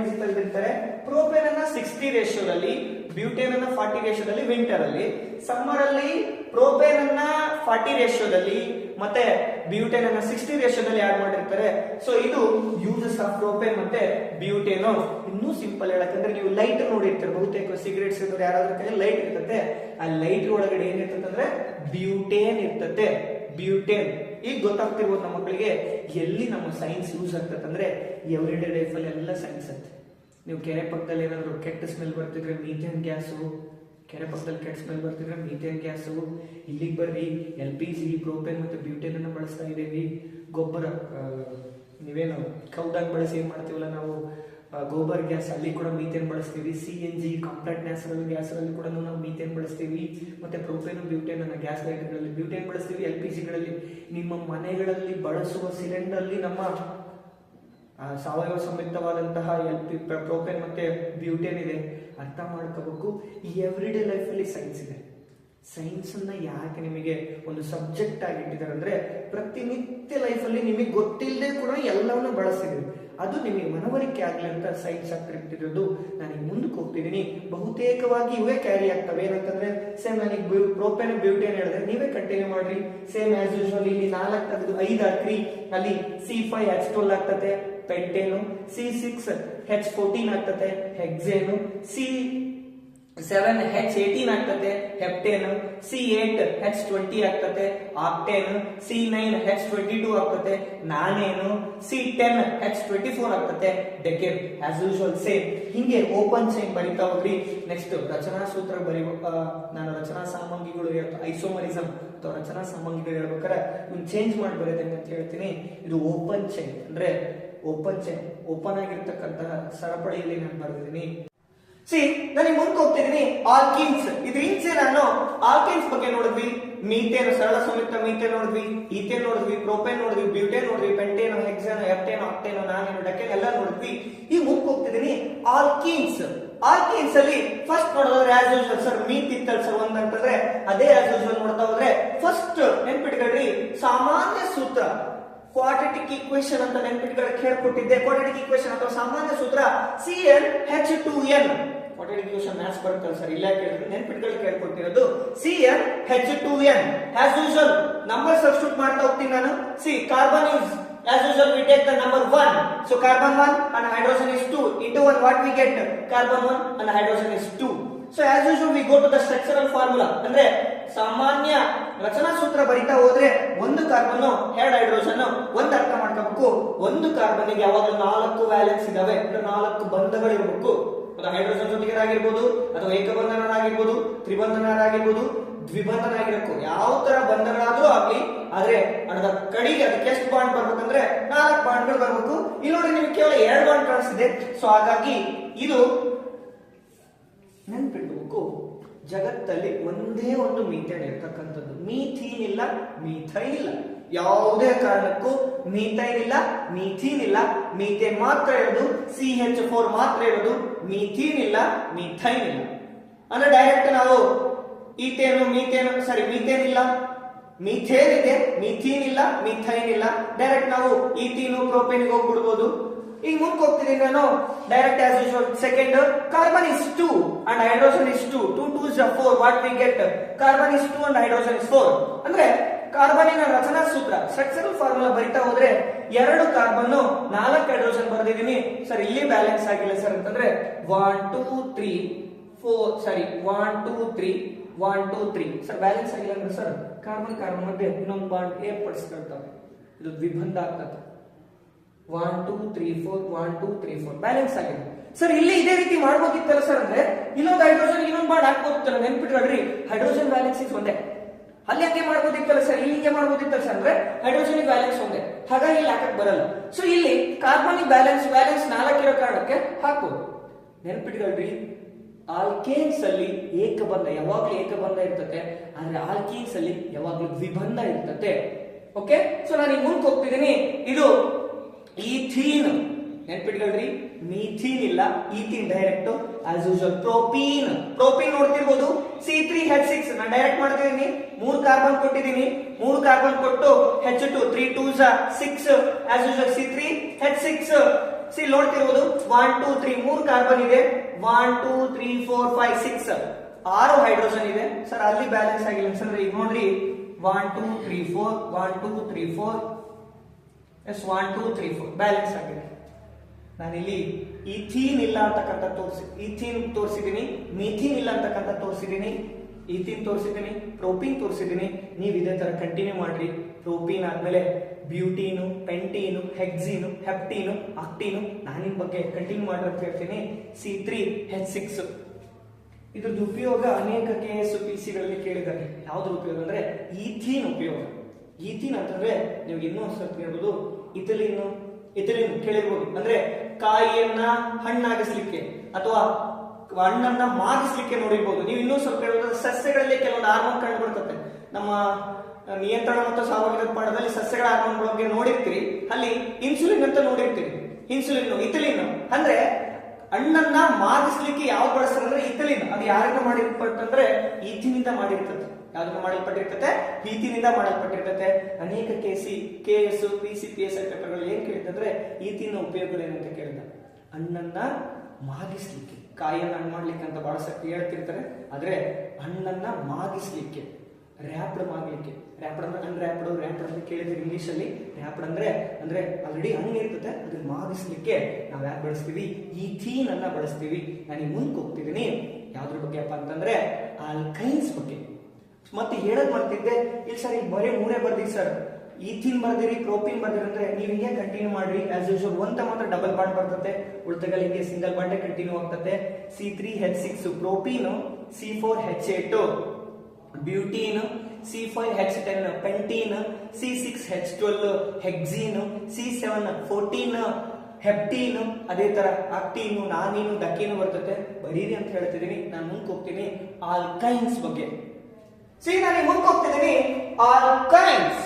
ಪ್ರೋಪೇನ್ ಅನ್ನ ಸಿಕ್ಸ್ಟಿ ರೇಷಿಯೋದಲ್ಲಿ ಬ್ಯೂಟೇನ್ ಅನ್ನ ಫಾರ್ಟಿ ರೇಷಿಯೋದಲ್ಲಿ ವಿಂಟರ್ ಅಲ್ಲಿ. ಸಮ್ಮರ್ ಅಲ್ಲಿ ಪ್ರೋಪೇನ್ ಅನ್ನ ಫಾರ್ಟಿ ರೇಷಿಯೋದಲ್ಲಿ ಮತ್ತೆ ಬ್ಯೂಟೇನ್ ಅನ್ನ ಸಿಕ್ಸ್ಟಿ ರೇಷಿಯೋದಲ್ಲಿ ಆಡ್ ಮಾಡಿರ್ತಾರೆ. ಸೊ ಇದು ಯೂಸಸ್ ಆಫ್ ಪ್ರೋಪೇನ್ ಮತ್ತೆ ಬ್ಯೂಟೇನು ಇನ್ನೂ ಸಿಂಪಲ್ ಹೇಳಕ್ಕಂದ್ರೆ ನೀವು ಲೈಟ್ ನೋಡಿರ್ತಾರೆ ಬಹುತೇಕ ಸಿಗರೇಟ್ಸ್ ಇರೋರು ಯಾರಾದ್ರೂ ಕೈ ಲೈಟ್ ಇರ್ತದೆ. ಆ ಲೈಟ್ ಒಳಗಡೆ ಏನಿರ್ತದೆ ಅಂದ್ರೆ ಬ್ಯೂಟೇನ್ ಇರ್ತದೆ. ಬ್ಯೂಟೇನ್ ಈಗ ಗೊತ್ತಾಗ್ತಿರ್ಬೋದು ನಮ್ಮ ಮಕ್ಕಳಿಗೆ, ಎಲ್ಲಿ ನಮ್ಮ ಸೈನ್ಸ್ ಯೂಸ್ ಆಗ್ತದೆ ಅಂದ್ರೆ ಎವ್ರಿ ಡೇ ಲೈಫಲ್ಲಿ ಎಲ್ಲ ಸೈನ್ಸ್ ಅಂತ ನೀವು ಕೆರೆ ಪಕ್ಕದಲ್ಲಿ ಏನಾದರೂ ಕೆಟ್ಟ ಸ್ಮೆಲ್ ಬರ್ತಿದ್ರೆ ಮೀಥೇನ್ ಗ್ಯಾಸು ಕೆರೆ ಪಕ್ಕದಲ್ಲಿ ಕೆಟ್ಟ ಸ್ಮೆಲ್ ಬರ್ತಿದ್ರೆ ಮೀಥೇನ್ ಗ್ಯಾಸು ಇಲ್ಲಿಗೆ ಬರ್ರಿ ಎಲ್ ಪಿ ಜಿ ಪ್ರೋಪೇನ್ ಮತ್ತು ಬ್ಯೂಟೇನ್ ಅನ್ನು ಬಳಸ್ತಾ ಇದ್ದೀವಿ ಗೊಬ್ಬರ ನೀವೇನು ಕೌದಾಗಿ ಬಳಸಿ ಏನು ಮಾಡ್ತೀವಲ್ಲ ನಾವು? ಗೋಬರ್ ಗ್ಯಾಸ್ ಅಲ್ಲಿ ಕೂಡ ಮೀಥೇನ್ ಬಳಸ್ತೀವಿ. C N G complete natural gas ಅಲ್ಲಿ ಕೂಡ ನಾವು ಮೀಥೇನ್ ಬಳಸ್ತೀವಿ. ಮತ್ತೆ ಪ್ರೋಪೇನ್ ಬ್ಯೂಟೇನ್ ಅನ್ನ ಗ್ಯಾಸ್ ಲೈಟರ್ಗಳಲ್ಲಿ ಬ್ಯೂಟೇನ್ ಬಳಸ್ತೀವಿ. ಎಲ್ ಪಿ ಜಿಗಳಲ್ಲಿ ನಿಮ್ಮ ಮನೆಗಳಲ್ಲಿ ಬಳಸುವ ಸಿಲಿಂಡರ್ಲಿ ನಮ್ಮ ಸಾವಯವ ಸಂಯುಕ್ತವಾದಂತಹ ಎಲ್ ಪಿ ಪ್ರೋಪೇನ್ ಮತ್ತೆ ಬ್ಯೂಟೇನ್ ಇದೆ. ಅರ್ಥ ಮಾಡ್ಕೋಬೇಕು. ಈ ಎವ್ರಿ ಡೇ ಲೈಫ್ ಅಲ್ಲಿ ಸೈನ್ಸ್ ಇದೆ. ಸೈನ್ಸ್ ಅನ್ನ ಯಾಕೆ ನಿಮಗೆ ಒಂದು ಸಬ್ಜೆಕ್ಟ್ ಆಗಿ ಇಟ್ಟಿದ್ದಾರೆ ಅಂದ್ರೆ ಪ್ರತಿನಿತ್ಯ ಲೈಫ್ ಅಲ್ಲಿ ನಿಮಗೆ ಗೊತ್ತಿಲ್ಲದೆ ಕೂಡ ಎಲ್ಲವನ್ನ ಬಳಸ್ತಿದ್ದೀವಿ. ಅದು ನಿಮಗೆ ಮನವರಿಕೆ ಆಗಲಿ ಅಂತ ಸೈನ್ಸ್ ಆಗ್ತಿರೋದು ನಾನು ಮುಂದಕ್ಕೆ ಹೋಗ್ತಿದ್ದೀನಿ. ಬಹುತೇಕವಾಗಿ ಇವೇ ಕ್ಯಾರಿ ಆಗ್ತವೆ. ಏನಂತಂದ್ರೆ ಸೇಮ್ ನನಗೆ ಪ್ರೋಪೇನ್ ಬ್ಯೂಟೇನ್ ಹೇಳಿದ್ರೆ ನೀವೇ ಕಂಟಿನ್ಯೂ ಮಾಡ್ರಿ. ಸೇಮ್ ಆಸ್ ಯೂಶುವಲ್ ಇಲ್ಲಿ ನಾಲ್ಕು ತೆಗೆದು ಐದು ಹಾಕ್ರಿ. ಅಲ್ಲಿ ಸಿ ಫೈವ್ ಎಚ್ ಟ್ವೆಲ್ ಆಗ್ತದೆ pentane C six H fourteen ಆಗ್ತದೆ hexane C seven H eighteen ಆಗ್ತದೆ heptane C eight H twenty ಆಗ್ತದೆ octane C nine H twenty two ಆಗ್ತದೆ nonane C ten H twenty four ಆಗ್ತದೆ ಡೆಕೆನ್ ಆಸ್ ಯೂಶುವಲ್ ಸೇಮ್ ಹಿಂಗೆ ಓಪನ್ ಚೈನ್ ಬರಿತಾ ಹೋಗ್ರಿ ನೆಕ್ಸ್ಟ್ ರಚನಾ ಸೂತ್ರ ಬರಿ ನಾನು ರಚನಾ ಸಾಮಗ್ರಿಗಳು ಐಸೋಮರಿಸಮ್ ಅಥವಾ ರಚನಾ ಸಾಮಗ್ರಿಗಳು ಹೇಳ್ಬೇಕಾದ್ರೆ, ಇವ್ನು ಚೇಂಜ್ ಮಾಡಿ ಬರೋದು ಅಂತ ಹೇಳ್ತೀನಿ. ಇದು ಓಪನ್ ಚೈನ್ ಅಂದ್ರೆ ಓಪನ್ ಚೈನ್ ಓಪನ್ ಆಗಿರ್ತಕ್ಕಂತಹ ಸರಪಳಿಯಲ್ಲಿ ನಾನು ಬರೆದಿದ್ದೀನಿ. ಸಿ ನಾನು ಮುಂದೆ ಹೋಗ್ತಿದ್ದೀನಿ ಆಲ್ಕಿನ್ಸ್ ಇದ್ರ ಹಿಂಚೆ ನಾನು? ಆಲ್ಕಿನ್ಸ್ ಬಗ್ಗೆ ನೋಡಿದ್ವಿ. ಮೀಥೇನ್ ಸರಳ ಸಂಯುಕ್ತ ಮೀಥೇನ್ ನೋಡಿದ್ವಿ. ಈಥೇನ್ ನೋಡಿದ್ವಿ. ಪ್ರೋಪೇನ್ ನೋಡಿದ್ವಿ. ಬ್ಯೂಟೇನ್ ನೋಡಿದ್ವಿ. Pentane hexane heptane octane nonane decane ಎಲ್ಲ ನೋಡಿದ್ವಿ. ಈ ಮುಂದೆ ಹೋಗ್ತಿದ್ದೀನಿ ಆಲ್ಕಿನ್ಸ್ ಆಲ್ಕಿನ್ಸ್ ಅಲ್ಲಿ ಫಸ್ಟ್ ನೋಡೋದ್ರೆ ಆಸ್ ಯೂಸ್ವಲ್ ಸರ್ ಮೀತ್ ಇತ್ತಲ್ ಸರ್ ಒಂದ್ ಅಂತಂದ್ರೆ ಅದೇ ಆಸ್ ಯೂಸ್ವಲ್ ನೋಡ್ತಾ ಹೋದ್ರೆ ಫಸ್ಟ್ ನೆನ್ಪಿಟ್ಕೊಳ್ರಿ. ಸಾಮಾನ್ಯ ಸೂತ್ರ. ಕ್ವಾಡ್ರೆಟಿಕ್ ಈಕ್ವೇಶನ್ ಅಂತ ನೆನ್ಪಿಟ್ಕೊಳ್ಳಿ ಹೇಳ್ಕೊಟ್ಟಿದ್ದೆ ಕ್ವಾಡ್ರೆಟಿಕ್ ಈಕ್ವೇಶನ್ ಅಥವಾ ಸಾಮಾನ್ಯ ಸೂತ್ರ. C N H two N quadratic equation maths ಬರುತ್ತಲ್ಲ ಸರ್ ಇಲ್ಲ ಕೇಳಿದ್ರೆ ನೆನ್ಪಿಟ್ಕೊಳ್ಳಿ ಕೇಳ್ಕೊಟ್ಟಿರೋದು C N H two N as usual number substitute ಮಾಡ್ತಾ ಹೋಗ್ತೀನಿ ನಾನು C carbon is As usual, we take the number 1. So carbon 1 and hydrogen is 2. Into 1, what we get? Carbon 1 and hydrogen is 2. So as usual, we go to the structural formula. ಅಂದ್ರೆ ಸಾಮಾನ್ಯ ರಚನಾ ಸೂತ್ರ ಬರಿತಾ ಹೋದ್ರೆ ಒಂದು ಕಾರ್ಬನ್ ಎರಡು ಹೈಡ್ರೋಜನ್ ಒಂದು ಅರ್ಥ ಮಾಡ್ಕೋಬೇಕು ಒಂದು ಕಾರ್ಬನ್ ಯಾವಾಗಲೂ ನಾಲ್ಕು ವ್ಯಾಲೆನ್ಸ್ ಇದಾವೆ ಅಂದ್ರೆ ನಾಲ್ಕು ಬಂಧಗಳು ಇರಬೇಕು ಅದು ಹೈಡ್ರೋಜನ್ ಜೊತೆಗಿರಾಗಿರ್ಬೋದು ಅಥವಾ ಏಕಬಂಧನರಾಗಿರ್ಬೋದು ತ್ರಿಬಂಧನರಾಗಿರ್ಬೋದು ದ್ವಿಬಂಧನ ಆಗಿರಬೇಕು ಯಾವ ತರ ಬಂಧಗಳಾದ್ರೂ ಆಗ್ಲಿ, ಆದ್ರೆ ಅದರ ಕಡೆಗೆ ಅದಕ್ಕೆ ಎಷ್ಟು ಬಾಂಡ್ ಬರ್ಬೇಕಂದ್ರೆ ನಾಲ್ಕು ಬಾಂಡ್ಗಳು ಬರ್ಬೇಕು. ಇಲ್ಲಿ ನೋಡಿ ನಿಮ್ಗೆ ಕೇವಲ ಎರಡು ಬಾಂಡ್ ಕಾಣಿಸ್ತಿದೆ. ಸೊ ಹಾಗಾಗಿ ಇದು ನೆನ್ಪಿಡ್ಬೇಕು ಜಗತ್ತಲ್ಲಿ ಒಂದೇ ಒಂದು ಮೀಥೇನ್ ಇರ್ತಕ್ಕಂಥದ್ದು. ಮೀಥೀನ್ ಇಲ್ಲ ಮೀಥೈನ್ ಇಲ್ಲ. ಯಾವುದೇ ಕಾರಣಕ್ಕೂ ಮೀಥೈನ್ ಇಲ್ಲ, ಮೀಥೀನ್ ಇಲ್ಲ. ಮೀಥೇನ್ ಮಾತ್ರ ಇರೋದು ಸಿ ಎಚ್ ಫೋರ್ ಮಾತ್ರ ಇರೋದು, ಮೀಥೀನ್ ಇಲ್ಲ ಮೀಥೈನ್ ಇಲ್ಲ. ಅಂದ್ರೆ ಡೈರೆಕ್ಟ್ ನಾವು ಈತೇನು ಮೀಥೇನು ಸಾರಿ ಮೀಥೇನ್ ಇಲ್ಲ. ಮೀಥೇನ್ ಇದೆ, ಮೀಥೀನ್ ಇಲ್ಲ ಮೀಥೈನ್ ಇಲ್ಲ. ಡೈರೆಕ್ಟ್ ನಾವು ಈಥೀನು ಪ್ರೋಪೇನ್ಗೆ ಹೋಗ್ಬಿಡ್ಬೋದು. ಈಗ ಮುಂದೆ ಹೋಗ್ತಿದ್ದೀನಿ ನಾನು. Direct as usual second carbon is two and hydrogen is two two two is four what we get carbon is two and hydrogen is four ಅಂದ್ರೆ ಕಾರ್ಬನಿನ ರಚನಾ ಸೂತ್ರ ಸ್ಟ್ರಕ್ಚರಲ್ ಫಾರ್ಮುಲಾ ಬರಿತಾ ಹೋದ್ರೆ ಎರಡು ಕಾರ್ಬನ್ ನಾಲ್ಕು ಹೈಡ್ರೋಜನ್ ಬರೆದಿದ್ದೀನಿ ಸರ್ ಇಲ್ಲಿ ಬ್ಯಾಲೆನ್ಸ್ ಆಗಿಲ್ಲ ಸರ್ ಅಂತಂದ್ರೆ one two three four sorry one two three one two three sir balance ಆಗಿಲ್ಲ ಅಂದ್ರೆ ಸರ್ ಕಾರ್ಬನ್ ಕಾರ್ಬನ್ ಮಧ್ಯೆ ಇನ್ನೊಂದು ಬಾಂಡ್ ಏರ್ಪಡಿಸ್ಕೊಳ್ತವೆ ಇದು ದ್ವಿಬಂಧ ಆಗ್ತದೆ. One two three four one two three four balance ಆಗಿದೆ. ಸರ್ ಇಲ್ಲಿ ಇದೇ ರೀತಿ ಮಾಡ್ಬೋದಿತ್ತಲ್ಲ ಸರ್ ಅಂದ್ರೆ ಇನ್ನೊಂದು ಹೈಡ್ರೋಜನ್ ಇನ್ನೊಂದು ಬಾಂಡ್ ಹಾಕ್ಬೋದಿತ್ತಲ್ಲ ನೆನ್ಪಿಟ್ಕೊಳ್ರಿ ಹೈಡ್ರೋಜನ್ ಬ್ಯಾಲೆನ್ಸ್ ಇಸ್ ಒಂದೇ. ಅಲ್ಲಿ ಹಂಗೆ ಮಾಡ್ಬೋದಿತ್ತಲ್ಲ ಸರ್ ಇಲ್ಲಿ ಹಿಂಗೆ ಮಾಡ್ಬೋದಿತ್ತಲ್ಲ ಸರ್ ಅಂದ್ರೆ ಹೈಡ್ರೋಜನ್ ಬ್ಯಾಲೆನ್ಸ್ ಒಂದೇ. ಹಾಗಾಗಿ ಇಲ್ಲಿ ಹಾಕಕ್ ಬರಲ್ಲ. ಸೊ ಇಲ್ಲಿ ಕಾರ್ಬನಿಕ್ ಬ್ಯಾಲೆನ್ಸ್ ಬ್ಯಾಲೆನ್ಸ್ ನಾಲ್ಕಿರೋ ಕಾರಣಕ್ಕೆ ಹಾಕ್ಬೋದು. ನೆನ್ಪಿಟ್ಕೊಳ್ರಿ ಆಲ್ಕೇನ್ಸ್ ಅಲ್ಲಿ ಏಕಬಂಧ, ಯಾವಾಗ್ಲೂ ಏಕಬಂಧ ಇರ್ತತೆ, ಆದ್ರೆ ಆಲ್ಕೇನ್ಸ್ ಅಲ್ಲಿ ಯಾವಾಗ್ಲೂ ದ್ವಿಬಂಧ ಇರ್ತತೆ. ಓಕೆ ಸೊ ನಾನು ಈಗ ಮುಂದೆ ಹೋಗ್ತಿದ್ದೀನಿ. ಇದು ಈಥೀನ್. ನೆನ್ಪಿಟ್ಕೊಳ್ರಿ, ಮೀಥೀನ್ ಇಲ್ಲ, ethene direct as usual propene. Propene ನೋಡ್ತಿರ್ಬೋದು ಸಿ ತ್ರೀ ಹೆಚ್ ಸಿಕ್ಸ್ ನಾನು ಡೈರೆಕ್ಟ್ ಮಾಡ್ತಿದ್ದೀನಿ, ಮೂರು ಕಾರ್ಬನ್ ಕೊಟ್ಟಿದ್ದೀನಿ, ಮೂರು ಕಾರ್ಬನ್ ಕೊಟ್ಟು H two three two six as usual C three H six C ನೋಡ್ತಿರ್ಬೋದು ಒನ್ ಟೂ ತ್ರೀ ಮೂರು ಕಾರ್ಬನ್ ಇದೆ one two three four five six ಆರು ಹೈಡ್ರೋಜನ್ ಇದೆ. ಸರ್ ಅಲ್ಲಿ ಬ್ಯಾಲೆನ್ಸ್ ಆಗಿಲ್ಲ. ಸರ್ ಈಗ ನೋಡ್ರಿ one two three four one two three four yes one two three four balance ಆಗಿದೆ. ನಾನಿಲ್ಲಿ ಈಥೀನ್ ಇಲ್ಲ ಅಂತಕ್ಕಂಥ ತೋರಿಸಿ ಈಥೀನ್ ತೋರಿಸಿದ್ದೀನಿ ಮಿಥೀನ್ ಇಲ್ಲ ಅಂತಕ್ಕಂಥ ತೋರಿಸಿದ್ದೀನಿ ಈಥೀನ್ ತೋರಿಸಿದ್ದೀನಿ ಪ್ರೋಪೀನ್ ತೋರಿಸಿದ್ದೀನಿ. ನೀವು ಇದೇ ತರ ಕಂಟಿನ್ಯೂ ಮಾಡ್ರಿ. ಪ್ರೋಪೀನ್ ಆದ್ಮೇಲೆ ಬ್ಯೂಟೀನು ಪೆಂಟೀನು ಹೆಕ್ಸೀನು ಹೆಪ್ಟೀನು ಅಕ್ಟೀನು ನಾನಿನ್ ಬಗ್ಗೆ ಕಂಟಿನ್ಯೂ ಮಾಡ್ರಿ ಅಂತ ಹೇಳ್ತೀನಿ. ಸಿ ತ್ರೀ ಹೆಚ್ ಸಿಕ್ಸ್ ಇದ್ರದ್ದು ಉಪಯೋಗ ಅನೇಕ ಕೆ ಎಸ್ ಪಿ ಸಿಗಳಲ್ಲಿ ಕೇಳಿದ್ದಾರೆ. ಯಾವ್ದ್ರ ಉಪಯೋಗ ಅಂದ್ರೆ ಈಥೀನ್ ಉಪಯೋಗ. ಈಥೀನ್ ಅಂತಂದ್ರೆ ನೀವು ಇನ್ನೂ ಸ್ವಲ್ಪ ಹೇಳ್ಬೋದು, ಇತಲಿನ್ನು ಇಥಿಲಿನ್ ಕೇಳಿರ್ಬೋದು. ಅಂದ್ರೆ ಕಾಯಿಯನ್ನ ಹಣ್ಣಾಗಿಸ್ಲಿಕ್ಕೆ ಅಥವಾ ಹಣ್ಣನ್ನ ಮಾಗಿಸ್ಲಿಕ್ಕೆ ನೋಡಿರ್ಬೋದು. ನೀವು ಇನ್ನೂ ಸ್ವಲ್ಪ ಹೇಳ್ಬೋದು ಸಸ್ಯಗಳಲ್ಲಿ ಕೆಲವೊಂದು ಹಾರ್ಮೋನ್ ಕಂಡು ಬರ್ತದೆ ನಮ್ಮ ನಿಯಂತ್ರಣ ಮತ್ತು ಸಾವಯವ ಪಾಠದಲ್ಲಿ ಸಸ್ಯಗಳ ಹಾರ್ಮೋನ್ ಬಗ್ಗೆ ನೋಡಿರ್ತೀರಿ, ಅಲ್ಲಿ ಇನ್ಸುಲಿನ್ ಅಂತ ನೋಡಿರ್ತೀರಿ. Insulin ethylene. ಅಂದ್ರೆ ಹಣ್ಣನ್ನ ಮಾಗಿಸ್ಲಿಕ್ಕೆ ಯಾವ ಬಳಸ್ತಾರೆ ಅಂದ್ರೆ ಇತಲಿನ್. ಅದು ಯಾರಿಂದ ಮಾಡಿರ್ಪಟ್ಟಂದ್ರೆ ಈಥಿನಿಂದ ಮಾಡಿರ್ತದೆ. ಯಾವ್ದನ್ನ ಮಾಡಲ್ಪಟ್ಟಿರ್ತತೆ? ಈಥಿನಿಂದ ಮಾಡಲ್ಪಟ್ಟಿರ್ತತೆ. ಅನೇಕ K C K S P C P S ಪೇಪರ್ಗಳು ಏನ್ ಕೇಳಿದ್ರೆ ಈಥಿನ ಉಪಯೋಗಗಳೇನು ಅಂತ ಕೇಳಿದ ಹಣ್ಣನ್ನ ಮಾಗಿಸ್ಲಿಕ್ಕೆ ಕಾಯಿಯನ್ನ ಹಣ್ಣು ಮಾಡ್ಲಿಕ್ಕೆ ಅಂತ ಬಹಳ ಸಕ್ತಿ ಹೇಳ್ತಿರ್ತಾರೆ. ಆದ್ರೆ ಹಣ್ಣನ್ನ ಮಾಗಿಸ್ಲಿಕ್ಕೆ, ರ್ಯಾಪ್ಡ್ ಮಾಡ್ಲಿಕ್ಕೆ ರ್ಯಾಪ್ಡ್ ಅಂದ್ರೆ ಅನ್ರ್ಯಾಪ್ಡ್, ರ್ಯಾಪ್ಡ್ ಅಂತ ಕೇಳಿದ್ರೆ ಇಂಗ್ಲಿಷ್ ಅಲ್ಲಿ, ರ್ಯಾಪ್ಡ್ ಅಂದ್ರೆ ಅಂದ್ರೆ ಆಲ್ರೆಡಿ ಹಣ್ಣು ಇರ್ತದೆ. ಅದನ್ನ ಮಾಗಿಸ್ಲಿಕ್ಕೆ ನಾವು ಯಾಕೆ ಬಳಸ್ತೀವಿ? ಈ ಥೀನ್ ಅನ್ನ ಬಳಸ್ತೀವಿ. ನಾನು ಮುಂದಕ್ಕೆ ಹೋಗ್ತಿದ್ದೀನಿ. ಯಾವ್ದ್ರ ಬಗ್ಗೆ ಅಪ್ಪ ಅಂತಂದ್ರೆ ಆಲ್ಕೈನ್ಸ್ ಬಗ್ಗೆ. ಮತ್ತೆ ಹೇಳಕ್ ಮರ್ತಿದ್ದೆ, ಇಲ್ಲಿ ಸರ್ ಈಗ ಬರೀ ಮೂರೇ ಬರ್ದಿ ಸರ್. ಈಥಿನ್ ಬರ್ದಿರಿ ಕ್ರೋಪಿನ್ ಬರ್ದಿರಿ ಅಂದ್ರೆ ನೀವು ಹಿಂಗೆ ಕಂಟಿನ್ಯೂ ಮಾಡ್ರಿ. ಆಸ್ ಯೂಶುವಲ್ ಒಂದ ಮಾತ್ರ ಡಬಲ್ ಬಾಂಡ್ ಬರ್ತದೆ ಉಳಿದಗಲ್ ಹಿಂಗೆ ಸಿಂಗಲ್ ಬಾಂಡೇ ಕಂಟಿನ್ಯೂ ಆಗ್ತದೆ C three H six propene C four H eight butene C five H ten pentene C six H twelve hexene C seven fourteen heptene, ಅದೇ ತರ ಅಕ್ಟೀನು ನಾನೀನು ಡಕ್ಕೀನು ಬರ್ತತೆ. ಬರೀರಿ ಅಂತ ಹೇಳ್ತಿದ್ದೀನಿ. ನಾನು ಮುಂದೆ ಹೋಗ್ತೀನಿ ಆಲ್ಕೈನ್ಸ್ ಬಗ್ಗೆ. ಸಿ ನಾನು ಮುಂದೆ ಹೋಗ್ತಿದ್ದೀನಿ ಆಲ್ಕೈನ್ಸ್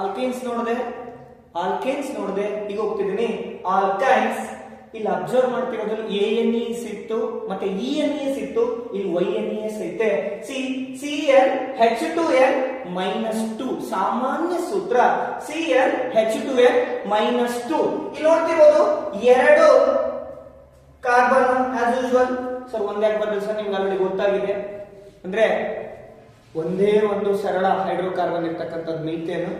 ಆಲ್ಕೈನ್ಸ್ ನೋಡಿದೆ. ಆಲ್ಕೈನ್ಸ್ ನೋಡಿದೆ. ಈಗ ಹೋಗ್ತಿದ್ದೀನಿ ಆಲ್ಕೈನ್ಸ್ ಇಲ್ಲಿ ಅಬ್ಸರ್ವ್ ಮಾಡ್ತಿರೋದ್ರಲ್ಲಿ ಎ ಎನ್ ಇಸ್ ಇತ್ತು, ಮತ್ತೆ ಇ ಎನ್ ಇಸ್ ಇತ್ತು, ಇಲ್ಲಿ ವೈ ಎನ್ ಎಸ್ ಐತೆ. C C L H two L minus two ಸಾಮಾನ್ಯ ಸೂತ್ರ. C L H two L minus two ಇಲ್ಲಿ ನೋಡ್ತಿರೋದು ಎರಡು ಕಾರ್ಬನ್ ಆಸ್ ಯೂಶುವಲ್ ಸರ್ ಒಂದೇ ಬಂದ್ರೆ ಸರ್ ನಿಮ್ಗೆ ಆಲ್ರೆಡಿ ಗೊತ್ತಾಗಿದೆ. ಅಂದ್ರೆ ಒಂದೇ ಒಂದು ಸರಳ ಹೈಡ್ರೋಕಾರ್ಬನ್ ಇರ್ತಕ್ಕಂಥದ್ದು ಮೀಥೇನ್.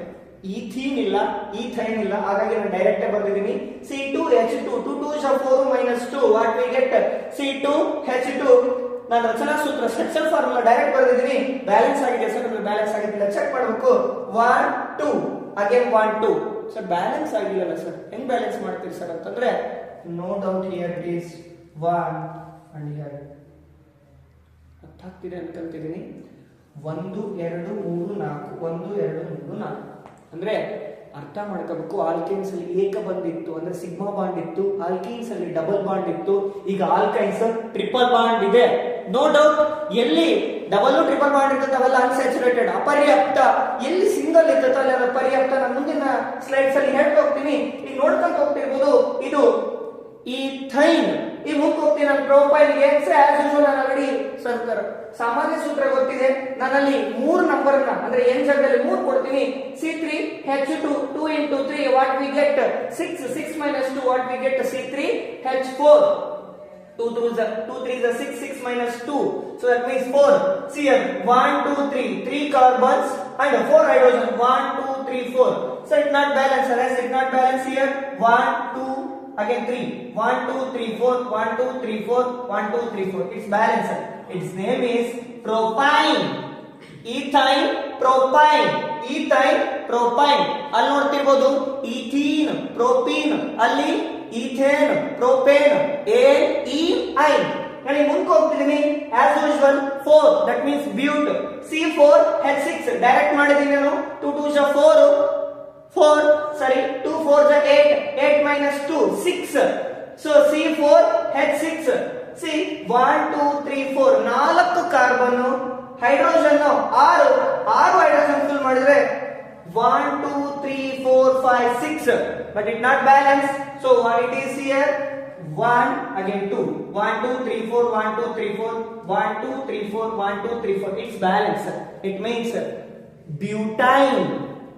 ಈಥೀನ್ ಇಲ್ಲ ಈಥೈನ್ ಇಲ್ಲ. ಹಾಗಾಗಿ ನಾನು direct ಬರ್ದಿದ್ದೀನಿ. C two H two two two four minus two what we get C two H two ನಾನು ರಚನಾ ಸೂತ್ರ ಸ್ಟ್ರಕ್ಚರ್ ಫಾರ್ಮುಲಾ ಡೈರೆಕ್ಟ್ ಬರ್ದಿದ್ದೀನಿ. ಬ್ಯಾಲೆನ್ಸ್ ಆಗಿದೆ ಸರ್ ಬ್ಯಾಲೆನ್ಸ್ ಆಗಿದೆ ಚೆಕ್ ಮಾಡಬೇಕು. One two again one two sir balance ಆಗಿಲ್ಲಲ್ಲ sir. ಹೆಂಗ್ ಬ್ಯಾಲೆನ್ಸ್ ಮಾಡ್ತೀರಿ ಸರ್ ಅಂತಂದ್ರೆ no doubt here is one and here ಅರ್ಥ ಆಗ್ತಿದೆ ಅನ್ಕೊಂತಿದ್ದೀನಿ. ಒಂದು, ಎರಡು, ಮೂರು, ನಾಲ್ಕು, ಒಂದು, ಎರಡು, ಮೂರು, ನಾಲ್ಕು. ಅಂದ್ರೆ ಅರ್ಥ ಮಾಡ್ಕೋಬೇಕು ಆಲ್ಕೈನ್ಸ್ ಅಲ್ಲಿ ಏಕ ಬಂದಿತ್ತು ಅಂದ್ರೆ ಸಿಗ್ಮಾ ಬಾಂಡ್ ಇತ್ತು ಆಲ್ಕೈನ್ಸ್ ಅಲ್ಲಿ ಡಬಲ್ ಬಾಂಡ್ ಇತ್ತು, ಈಗ ಆಲ್ಕೈನ್ಸ್ ಟ್ರಿಪಲ್ ಬಾಂಡ್ ಇದೆ. ನೋ ಡೌಟ್ ಎಲ್ಲಿ ಡಬಲ್ ಟ್ರಿಪಲ್ ಬಾಂಡ್ ಇರ್ತದೆ, ಅವೆಲ್ಲ ಅನ್ಸ್ಯಾಚುರೇಟೆಡ್ ಅಪರ್ಯಾಪ್ತ. ಎಲ್ಲಿ ಸಿಂಗಲ್ ಇರ್ತದೆ, ಅಲ್ಲಿ ನಾನು ಮುಂದಿನ ಸ್ಲೈಡ್ಸ್ ಅಲ್ಲಿ ಹೇಳ್ತಾ ಹೋಗ್ತೀನಿ. ಈಗ ನೋಡ್ಕೊಂಡು ಹೋಗ್ತಿರ್ಬೋದು, ಇದು ಈ ಥೈನ್ ಈ ಮುಂದೆ ಹೋಗ್ತೀನಿ ನಾನು profile X as usual already ಸರ್ಕಾರ ಸಾಮಾನ್ಯ ಸೂತ್ರ ಗೊತ್ತಿದೆ. ನಾನಲ್ಲಿ ಮೂರು ನಂಬರ್ನ, ಅಂದ್ರೆ ಎನ್ ಜಾಗದಲ್ಲಿ ಮೂರು ಕೊಡ್ತೀನಿ. C three H two two into three what we get six six minus two what we get C three H four two two two three six six minus two so that means four C n one two three three carbons and four hydrogen one two three four so it not balance ಅಲ್ಲ it not balance here one two again again three. One, two, three, four. One, two, three, four. One, two, three, four. It's balanced. Its name is propine. Ethyl propyne ethyl propyne ಅಲ್ಲಿ ನೋಡ್ತಿರ್ಬೋದು ಈಥೀನ್ ಪ್ರೊಪೀನ್ ಅಲ್ಲಿ ethane propane A E I ನಾನು ಮುಂದೆ ಹೋಗ್ತಿದ್ದೀನಿ. As usual four that means but C four H six direct ಮಾಡಿದ್ದೀನಿ ನಾನು. ಟು ಟೂ ಜ ಫೋರ್ ಫೋರ್ ಸರಿ ಟೂ ಫೋರ್ ಜ eight eight minus two six so C four H six C one two three four ನಾಲ್ಕು ಕಾರ್ಬನ್ ಹೈಡ್ರೋಜನ್ ಆರು ಆರು ಹೈಡ್ರೋಜನ್ ಫಿಲ್ ಮಾಡಿದ್ರೆ one two three four five six but it not balance so it is here one again two one two three four one two three four one two three four one two three four it's balance it means butane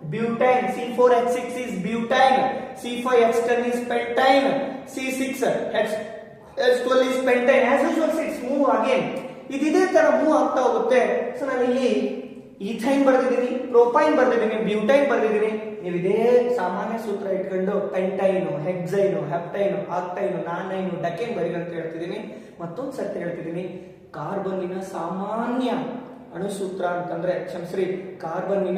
butane c4h6 is butane c5h10 is pentane c6h h12 is pentane as usual it's move again ಇದು ಇದೇ ತರ ಮೂವ್ ಆಗ್ತಾ ಹೋಗುತ್ತೆ. ಸೊ ನಾನು ಇಲ್ಲಿ ಈಥೈನ್ ಬರೆದಿದ್ದೀನಿ ಪ್ರೋಪೈನ್ ಬರ್ದಿದ್ದೀನಿ ಬ್ಯೂಟೈನ್ ಬರ್ದಿದ್ದೀನಿ. ನೀವು ಇದೇ ಸಾಮಾನ್ಯ ಸೂತ್ರ ಇಟ್ಕೊಂಡು ಪೆಂಟೈನು ಹೆಕ್ಸೈನು ಹೆಪ್ಟೈನು ಆಕ್ಟೈನು ನಾನೈನು ಡಕೆನ್ ಬರೀ ಅಂತ ಹೇಳ್ತಿದ್ದೀನಿ. ಮತ್ತೊಂದು ಸರ್ತಿ ಹೇಳ್ತಿದ್ದೀನಿ. ಕಾರ್ಬನ್ನಿನ ಸಾಮಾನ್ಯ ಅಣುಸೂತ್ರ ಅಂತಂದ್ರೆ, ಕ್ಷಮಿಸ್ರಿ ಕಾರ್ಬನ್ನಿನ